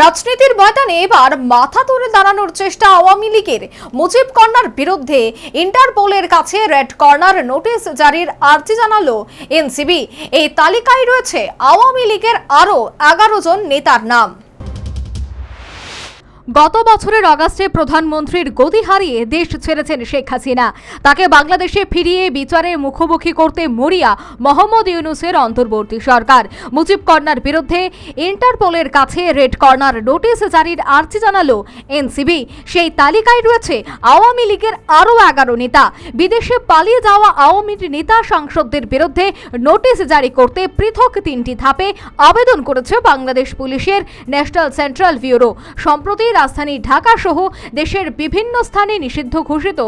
রাজনীতির ময়দানে এবার মাথা তুলে দাঁড়ানোর চেষ্টা আওয়ামী লীগের। মুজিব কর্নার বিরুদ্ধে ইন্টারপোলের কাছে রেড কর্নার নোটিশ জারির আর্জি জানালো এনসিবি। এই তালিকায় রয়েছে আওয়ামী লীগের আরও এগারো জন নেতার নাম। গত বছরের অগাস্টে প্রধানমন্ত্রীর গদি হারিয়ে দেশ ছেড়েছেন শেখ হাসিনা। তাকে বাংলাদেশে ফিরিয়ে বিচারের মুখোমুখি করতে মরিয়া মোহাম্মদ ইউনুসের অন্তর্বর্তী সরকার। মুজিব কর্নার বিরুদ্ধে ইন্টারপোলের কাছে রেড কর্নার নোটিশ জারির আর্জি জানালো এনসিবি। সেই তালিকায় রয়েছে আওয়ামী লীগের আরও এগারো নেতা। বিদেশে পালিয়ে যাওয়া আওয়ামী নেতা সাংসদদের বিরুদ্ধে নোটিশ জারি করতে পৃথক তিনটি ধাপে আবেদন করেছে বাংলাদেশ পুলিশের ন্যাশনাল সেন্ট্রাল ব্যুরো। সম্প্রতি রাজধানী ঢাকা সহ দেশের বিভিন্ন স্থানে নিষিদ্ধ ঘোষিত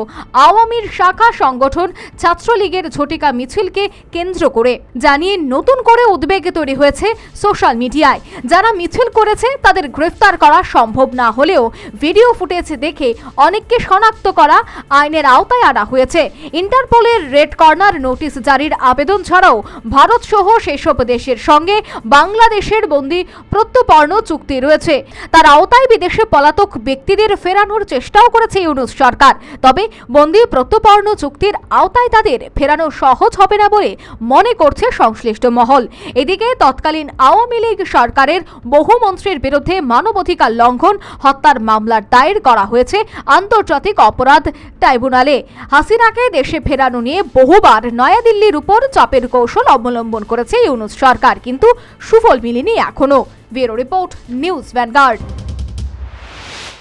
আওয়ামীর শাখা সংগঠন ছাত্রলীগের ঝটিকা মিছিলকে কেন্দ্র করে। জানিয়ে নতুন করে উদ্বেগ তৈরি হয়েছে সোশ্যাল মিডিয়ায়। যারা মিছিল করেছে, তাদের গ্রেফতার করা সম্ভব না হলেও ভিডিও ফুটেজ দেখে অনেককে শনাক্ত করা আইনের আওতায় আনা হয়েছে। ইন্টারপোলের রেড কর্নার নোটিশ জারির আবেদন ছাড়াও ভারত সহ সেসব দেশের সঙ্গে বাংলাদেশের বন্দি প্রত্যর্পণ চুক্তি রয়েছে। তার আওতায় বিদেশে পলাতক ব্যক্তিদের ফেরানোর চেষ্টাও করেছে ইউনুস সরকার। তবে বন্দি প্রত্যর্পণ চুক্তির আওতায় তাদের ফেরানো সহজ হবে না বলে মনে করছে সংশ্লিষ্ট মহল। এদিকে তৎকালীন আওয়ামী লীগ সরকারের বহু মন্ত্রীর বিরুদ্ধে মানবাধিকার লঙ্ঘন, হত্যার মামলার দায়ের করা হয়েছে আন্তর্জাতিক অপরাধ ট্রাইব্যুনালে। হাসিনাকে দেশে ফেরানো নিয়ে বহুবার নয়াদিল্লির উপর চাপের কৌশল অবলম্বন করেছে ইউনুস সরকার, কিন্তু সুফল মিলেনি এখনও। Bureau report, news Vanguard.